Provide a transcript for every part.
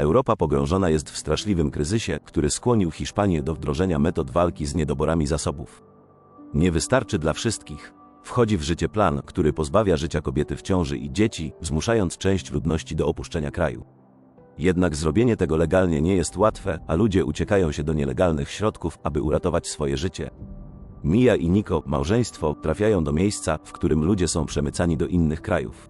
Europa pogrążona jest w straszliwym kryzysie, który skłonił Hiszpanię do wdrożenia metod walki z niedoborami zasobów. Nie wystarczy dla wszystkich. Wchodzi w życie plan, który pozbawia życia kobiety w ciąży i dzieci, zmuszając część ludności do opuszczenia kraju. Jednak zrobienie tego legalnie nie jest łatwe, a ludzie uciekają się do nielegalnych środków, aby uratować swoje życie. Mia i Niko, małżeństwo, trafiają do miejsca, w którym ludzie są przemycani do innych krajów.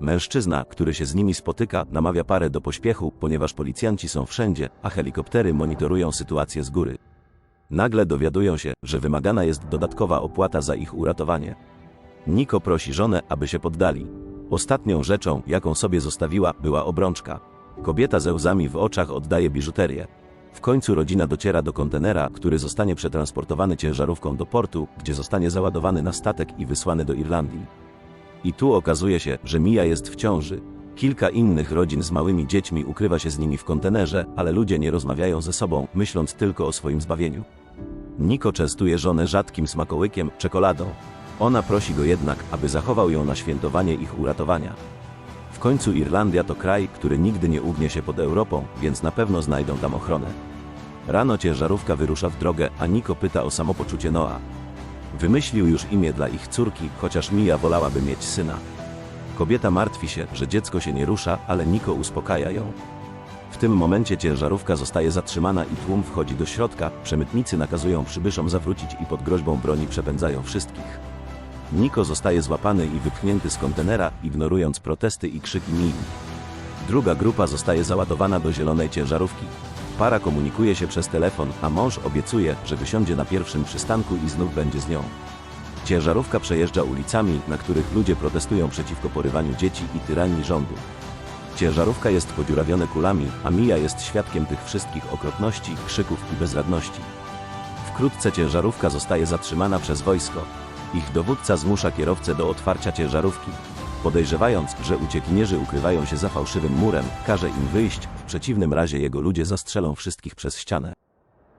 Mężczyzna, który się z nimi spotyka, namawia parę do pośpiechu, ponieważ policjanci są wszędzie, a helikoptery monitorują sytuację z góry. Nagle dowiadują się, że wymagana jest dodatkowa opłata za ich uratowanie. Niko prosi żonę, aby się poddali. Ostatnią rzeczą, jaką sobie zostawiła, była obrączka. Kobieta ze łzami w oczach oddaje biżuterię. W końcu rodzina dociera do kontenera, który zostanie przetransportowany ciężarówką do portu, gdzie zostanie załadowany na statek i wysłany do Irlandii. I tu okazuje się, że Mia jest w ciąży. Kilka innych rodzin z małymi dziećmi ukrywa się z nimi w kontenerze, ale ludzie nie rozmawiają ze sobą, myśląc tylko o swoim zbawieniu. Niko częstuje żonę rzadkim smakołykiem, czekoladą. Ona prosi go jednak, aby zachował ją na świętowanie ich uratowania. W końcu Irlandia to kraj, który nigdy nie ugnie się pod Europą, więc na pewno znajdą tam ochronę. Rano ciężarówka wyrusza w drogę, a Niko pyta o samopoczucie Noa. Wymyślił już imię dla ich córki, chociaż Mia wolałaby mieć syna. Kobieta martwi się, że dziecko się nie rusza, ale Niko uspokaja ją. W tym momencie ciężarówka zostaje zatrzymana i tłum wchodzi do środka, przemytnicy nakazują przybyszom zawrócić i pod groźbą broni przepędzają wszystkich. Niko zostaje złapany i wypchnięty z kontenera, ignorując protesty i krzyki Mii. Druga grupa zostaje załadowana do zielonej ciężarówki. Para komunikuje się przez telefon, a mąż obiecuje, że wysiądzie na pierwszym przystanku i znów będzie z nią. Ciężarówka przejeżdża ulicami, na których ludzie protestują przeciwko porywaniu dzieci i tyranii rządu. Ciężarówka jest podziurawione kulami, a Mija jest świadkiem tych wszystkich okropności, krzyków i bezradności. Wkrótce ciężarówka zostaje zatrzymana przez wojsko. Ich dowódca zmusza kierowcę do otwarcia ciężarówki. Podejrzewając, że uciekinierzy ukrywają się za fałszywym murem, każe im wyjść, w przeciwnym razie jego ludzie zastrzelą wszystkich przez ścianę.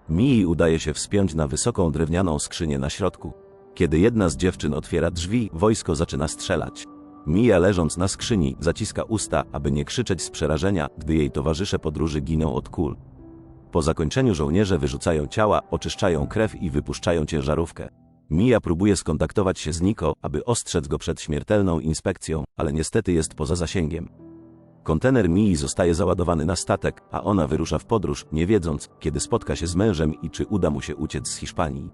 Mii udaje się wspiąć na wysoką drewnianą skrzynię na środku. Kiedy jedna z dziewczyn otwiera drzwi, wojsko zaczyna strzelać. Mija leżąc na skrzyni, zaciska usta, aby nie krzyczeć z przerażenia, gdy jej towarzysze podróży giną od kul. Po zakończeniu żołnierze wyrzucają ciała, oczyszczają krew i wypuszczają ciężarówkę. Mija próbuje skontaktować się z Niko, aby ostrzec go przed śmiertelną inspekcją, ale niestety jest poza zasięgiem. Kontener Mii zostaje załadowany na statek, a ona wyrusza w podróż, nie wiedząc, kiedy spotka się z mężem i czy uda mu się uciec z Hiszpanii.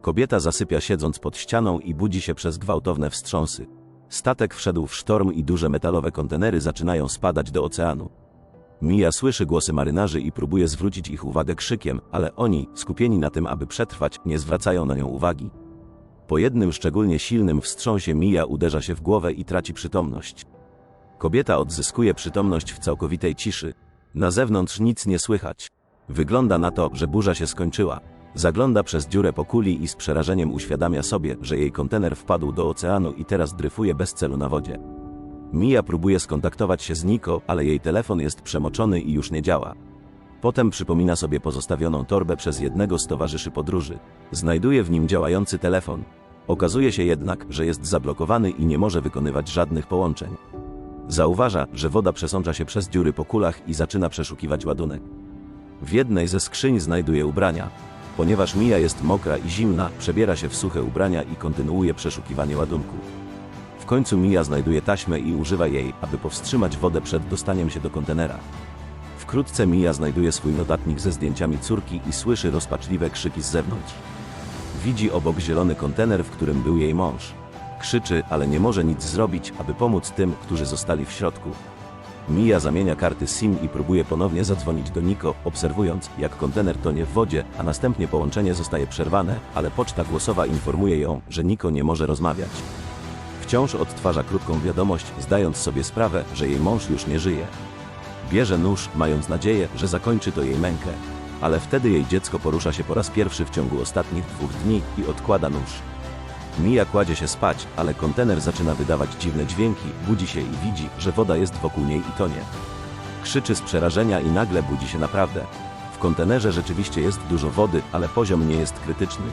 Kobieta zasypia siedząc pod ścianą i budzi się przez gwałtowne wstrząsy. Statek wszedł w sztorm i duże metalowe kontenery zaczynają spadać do oceanu. Mija słyszy głosy marynarzy i próbuje zwrócić ich uwagę krzykiem, ale oni, skupieni na tym, aby przetrwać, nie zwracają na nią uwagi. Po jednym szczególnie silnym wstrząsie Mija uderza się w głowę i traci przytomność. Kobieta odzyskuje przytomność w całkowitej ciszy. Na zewnątrz nic nie słychać. Wygląda na to, że burza się skończyła. Zagląda przez dziurę po kuli i z przerażeniem uświadamia sobie, że jej kontener wpadł do oceanu i teraz dryfuje bez celu na wodzie. Mia próbuje skontaktować się z Niko, ale jej telefon jest przemoczony i już nie działa. Potem przypomina sobie pozostawioną torbę przez jednego z towarzyszy podróży. Znajduje w nim działający telefon. Okazuje się jednak, że jest zablokowany i nie może wykonywać żadnych połączeń. Zauważa, że woda przesącza się przez dziury po kulach i zaczyna przeszukiwać ładunek. W jednej ze skrzyń znajduje ubrania. Ponieważ Mija jest mokra i zimna, przebiera się w suche ubrania i kontynuuje przeszukiwanie ładunku. W końcu Mija znajduje taśmę i używa jej, aby powstrzymać wodę przed dostaniem się do kontenera. Wkrótce Mija znajduje swój notatnik ze zdjęciami córki i słyszy rozpaczliwe krzyki z zewnątrz. Widzi obok zielony kontener, w którym był jej mąż. Krzyczy, ale nie może nic zrobić, aby pomóc tym, którzy zostali w środku. Mija zamienia karty SIM i próbuje ponownie zadzwonić do Niko, obserwując, jak kontener tonie w wodzie, a następnie połączenie zostaje przerwane, ale poczta głosowa informuje ją, że Niko nie może rozmawiać. Wciąż odtwarza krótką wiadomość, zdając sobie sprawę, że jej mąż już nie żyje. Bierze nóż, mając nadzieję, że zakończy to jej mękę. Ale wtedy jej dziecko porusza się po raz pierwszy w ciągu ostatnich dwóch dni i odkłada nóż. Mija kładzie się spać, ale kontener zaczyna wydawać dziwne dźwięki, budzi się i widzi, że woda jest wokół niej i tonie. Krzyczy z przerażenia i nagle budzi się naprawdę. W kontenerze rzeczywiście jest dużo wody, ale poziom nie jest krytyczny.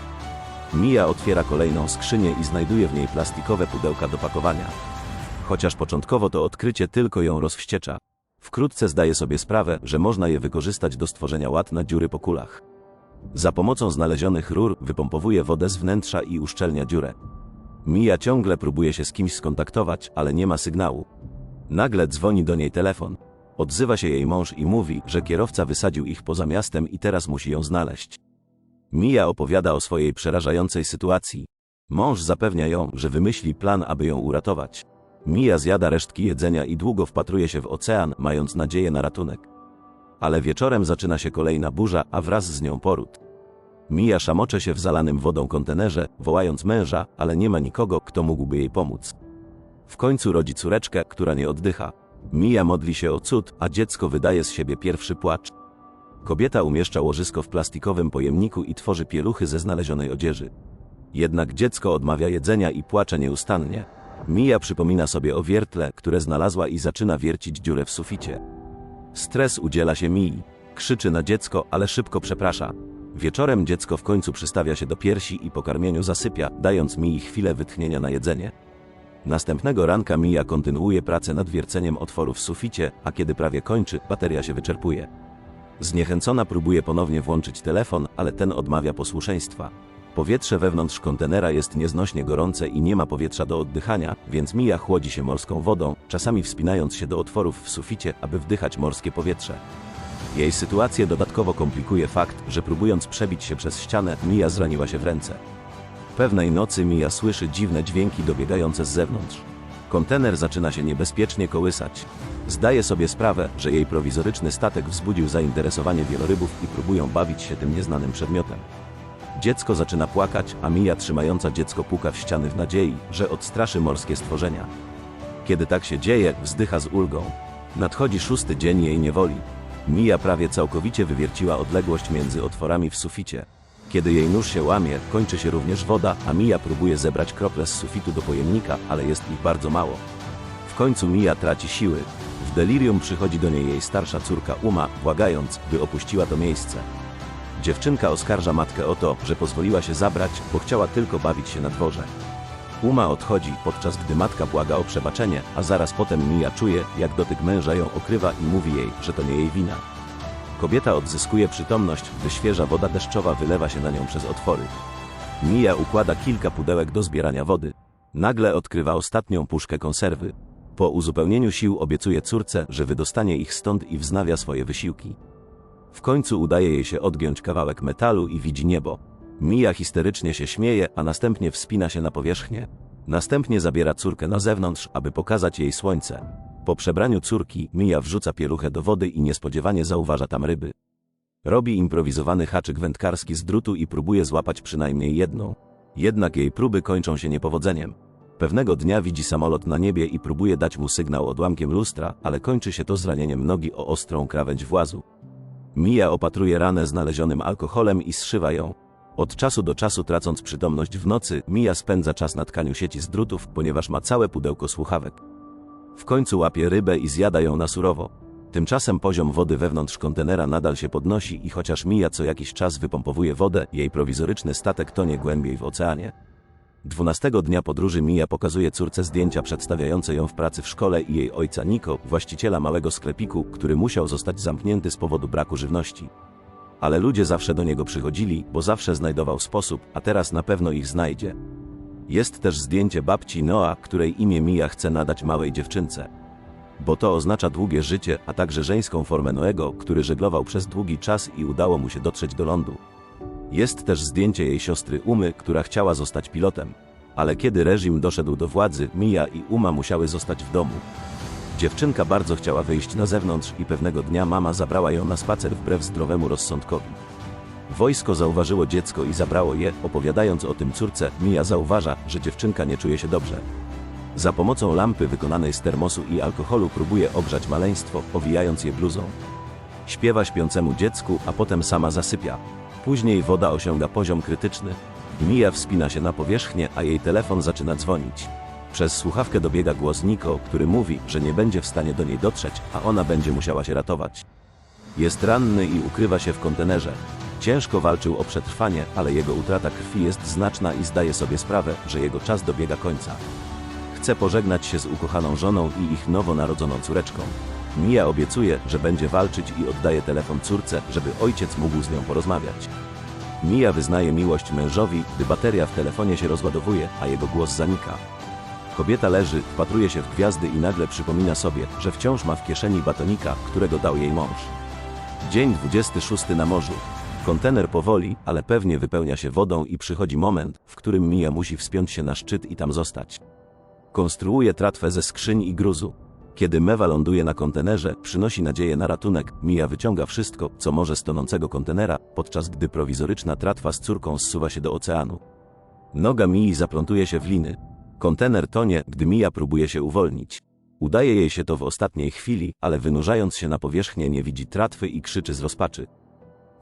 Mija otwiera kolejną skrzynię i znajduje w niej plastikowe pudełka do pakowania. Chociaż początkowo to odkrycie tylko ją rozwściecza. Wkrótce zdaje sobie sprawę, że można je wykorzystać do stworzenia ład na dziury po kulach. Za pomocą znalezionych rur wypompowuje wodę z wnętrza i uszczelnia dziurę. Mija ciągle próbuje się z kimś skontaktować, ale nie ma sygnału. Nagle dzwoni do niej telefon. Odzywa się jej mąż i mówi, że kierowca wysadził ich poza miastem i teraz musi ją znaleźć. Mija opowiada o swojej przerażającej sytuacji. Mąż zapewnia ją, że wymyśli plan, aby ją uratować. Mija zjada resztki jedzenia i długo wpatruje się w ocean, mając nadzieję na ratunek. Ale wieczorem zaczyna się kolejna burza, a wraz z nią poród. Mija szamocze się w zalanym wodą kontenerze, wołając męża, ale nie ma nikogo, kto mógłby jej pomóc. W końcu rodzi córeczkę, która nie oddycha. Mija modli się o cud, a dziecko wydaje z siebie pierwszy płacz. Kobieta umieszcza łożysko w plastikowym pojemniku i tworzy pieluchy ze znalezionej odzieży. Jednak dziecko odmawia jedzenia i płacze nieustannie. Mija przypomina sobie o wiertle, które znalazła i zaczyna wiercić dziurę w suficie. Stres udziela się Mii. Krzyczy na dziecko, ale szybko przeprasza. Wieczorem dziecko w końcu przystawia się do piersi i po karmieniu zasypia, dając Mii chwilę wytchnienia na jedzenie. Następnego ranka Mija kontynuuje pracę nad wierceniem otworu w suficie, a kiedy prawie kończy, bateria się wyczerpuje. Zniechęcona próbuje ponownie włączyć telefon, ale ten odmawia posłuszeństwa. Powietrze wewnątrz kontenera jest nieznośnie gorące i nie ma powietrza do oddychania, więc Mija chłodzi się morską wodą, czasami wspinając się do otworów w suficie, aby wdychać morskie powietrze. Jej sytuację dodatkowo komplikuje fakt, że próbując przebić się przez ścianę, Mija zraniła się w ręce. Pewnej nocy Mija słyszy dziwne dźwięki dobiegające z zewnątrz. Kontener zaczyna się niebezpiecznie kołysać. Zdaje sobie sprawę, że jej prowizoryczny statek wzbudził zainteresowanie wielorybów i próbują bawić się tym nieznanym przedmiotem. Dziecko zaczyna płakać, a Mija trzymająca dziecko puka w ściany w nadziei, że odstraszy morskie stworzenia. Kiedy tak się dzieje, wzdycha z ulgą. Nadchodzi szósty dzień jej niewoli. Mija prawie całkowicie wywierciła odległość między otworami w suficie. Kiedy jej nóż się łamie, kończy się również woda, a Mija próbuje zebrać krople z sufitu do pojemnika, ale jest ich bardzo mało. W końcu Mija traci siły. W delirium przychodzi do niej jej starsza córka Uma, błagając, by opuściła to miejsce. Dziewczynka oskarża matkę o to, że pozwoliła się zabrać, bo chciała tylko bawić się na dworze. Uma odchodzi, podczas gdy matka błaga o przebaczenie, a zaraz potem Mija czuje, jak dotyk męża ją okrywa i mówi jej, że to nie jej wina. Kobieta odzyskuje przytomność, gdy świeża woda deszczowa wylewa się na nią przez otwory. Mija układa kilka pudełek do zbierania wody. Nagle odkrywa ostatnią puszkę konserwy. Po uzupełnieniu sił obiecuje córce, że wydostanie ich stąd i wznawia swoje wysiłki. W końcu udaje jej się odgiąć kawałek metalu i widzi niebo. Mija histerycznie się śmieje, a następnie wspina się na powierzchnię. Następnie zabiera córkę na zewnątrz, aby pokazać jej słońce. Po przebraniu córki, Mija wrzuca pieluchę do wody i niespodziewanie zauważa tam ryby. Robi improwizowany haczyk wędkarski z drutu i próbuje złapać przynajmniej jedną. Jednak jej próby kończą się niepowodzeniem. Pewnego dnia widzi samolot na niebie i próbuje dać mu sygnał odłamkiem lustra, ale kończy się to zranieniem nogi o ostrą krawędź włazu. Mija opatruje ranę znalezionym alkoholem i zszywa ją. Od czasu do czasu tracąc przytomność w nocy, Mija spędza czas na tkaniu sieci z drutów, ponieważ ma całe pudełko słuchawek. W końcu łapie rybę i zjada ją na surowo. Tymczasem poziom wody wewnątrz kontenera nadal się podnosi i chociaż Mija co jakiś czas wypompowuje wodę, jej prowizoryczny statek tonie głębiej w oceanie. Dwunastego dnia podróży Mija pokazuje córce zdjęcia przedstawiające ją w pracy w szkole i jej ojca Niko, właściciela małego sklepiku, który musiał zostać zamknięty z powodu braku żywności. Ale ludzie zawsze do niego przychodzili, bo zawsze znajdował sposób, a teraz na pewno ich znajdzie. Jest też zdjęcie babci Noa, której imię Mija chce nadać małej dziewczynce. Bo to oznacza długie życie, a także żeńską formę Noego, który żeglował przez długi czas i udało mu się dotrzeć do lądu. Jest też zdjęcie jej siostry Umy, która chciała zostać pilotem. Ale kiedy reżim doszedł do władzy, Mija i Uma musiały zostać w domu. Dziewczynka bardzo chciała wyjść na zewnątrz i pewnego dnia mama zabrała ją na spacer wbrew zdrowemu rozsądkowi. Wojsko zauważyło dziecko i zabrało je, opowiadając o tym córce, Mija zauważa, że dziewczynka nie czuje się dobrze. Za pomocą lampy wykonanej z termosu i alkoholu próbuje ogrzać maleństwo, owijając je bluzą. Śpiewa śpiącemu dziecku, a potem sama zasypia. Później woda osiąga poziom krytyczny. Mija wspina się na powierzchnię, a jej telefon zaczyna dzwonić. Przez słuchawkę dobiega głos Niko, który mówi, że nie będzie w stanie do niej dotrzeć, a ona będzie musiała się ratować. Jest ranny i ukrywa się w kontenerze. Ciężko walczył o przetrwanie, ale jego utrata krwi jest znaczna i zdaje sobie sprawę, że jego czas dobiega końca. Chce pożegnać się z ukochaną żoną i ich nowonarodzoną córeczką. Mija obiecuje, że będzie walczyć i oddaje telefon córce, żeby ojciec mógł z nią porozmawiać. Mija wyznaje miłość mężowi, gdy bateria w telefonie się rozładowuje, a jego głos zanika. Kobieta leży, wpatruje się w gwiazdy i nagle przypomina sobie, że wciąż ma w kieszeni batonika, którego dał jej mąż. Dzień 26 na morzu. Kontener powoli, ale pewnie wypełnia się wodą i przychodzi moment, w którym Mija musi wspiąć się na szczyt i tam zostać. Konstruuje tratwę ze skrzyń i gruzu. Kiedy mewa ląduje na kontenerze, przynosi nadzieję na ratunek, Mija wyciąga wszystko, co może z tonącego kontenera, podczas gdy prowizoryczna tratwa z córką zsuwa się do oceanu. Noga Mii zaplątuje się w liny. Kontener tonie, gdy Mija próbuje się uwolnić. Udaje jej się to w ostatniej chwili, ale wynurzając się na powierzchnię nie widzi tratwy i krzyczy z rozpaczy.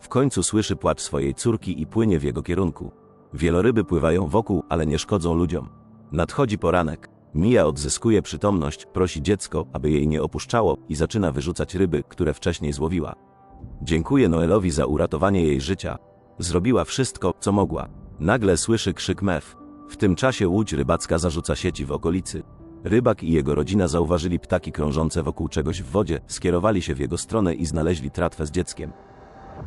W końcu słyszy płacz swojej córki i płynie w jego kierunku. Wieloryby pływają wokół, ale nie szkodzą ludziom. Nadchodzi poranek. Mija odzyskuje przytomność, prosi dziecko, aby jej nie opuszczało i zaczyna wyrzucać ryby, które wcześniej złowiła. Dziękuję Noelowi za uratowanie jej życia. Zrobiła wszystko, co mogła. Nagle słyszy krzyk mew. W tym czasie łódź rybacka zarzuca sieci w okolicy. Rybak i jego rodzina zauważyli ptaki krążące wokół czegoś w wodzie, skierowali się w jego stronę i znaleźli tratwę z dzieckiem.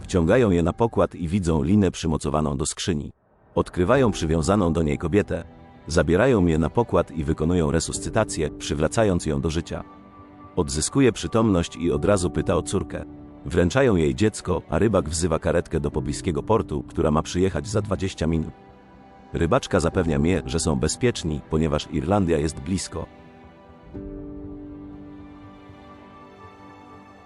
Wciągają je na pokład i widzą linę przymocowaną do skrzyni. Odkrywają przywiązaną do niej kobietę. Zabierają je na pokład i wykonują resuscytację, przywracając ją do życia. Odzyskuje przytomność i od razu pyta o córkę. Wręczają jej dziecko, a rybak wzywa karetkę do pobliskiego portu, która ma przyjechać za 20 minut. Rybaczka zapewnia mnie, że są bezpieczni, ponieważ Irlandia jest blisko.